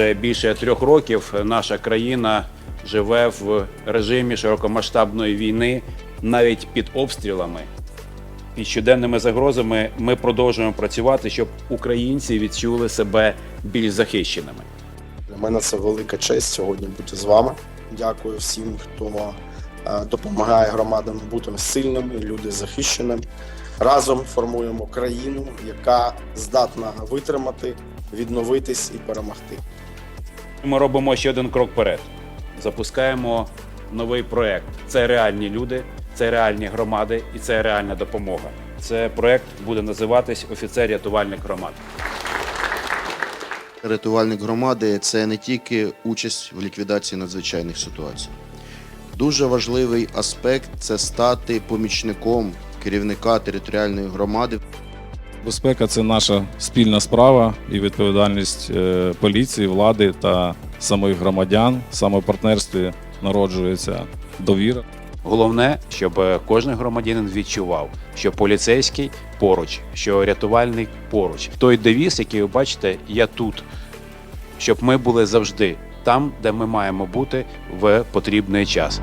вже більше трьох років наша країна живе в режимі широкомасштабної війни, навіть під обстрілами, під щоденними загрозами. Ми продовжуємо працювати, щоб українці відчули себе більш захищеними. Для мене це велика честь сьогодні бути з вами. Дякую всім, хто е, допомагає громадам бути сильними, люди захищеними. Разом формуємо країну, яка здатна витримати, відновитись і перемогти. Ми робимо ще один крок вперед. Запускаємо новий проект. Це реальні люди, це реальні громади і це реальна допомога. Це проект буде називатись Офіцер рятувальник громад. Рятувальник громади це не тільки участь в ліквідації надзвичайних ситуацій. Дуже важливий аспект це стати помічником керівника територіальної громади. Безпека це наша спільна справа і відповідальність е, поліції, влади та самих громадян. Саме в партнерстві народжується довіра. Головне, щоб е, кожен громадянин відчував, що поліцейський поруч, що рятувальник поруч. Той девіз, який ви бачите, я тут, щоб ми були завжди там, де ми маємо бути в потрібний час.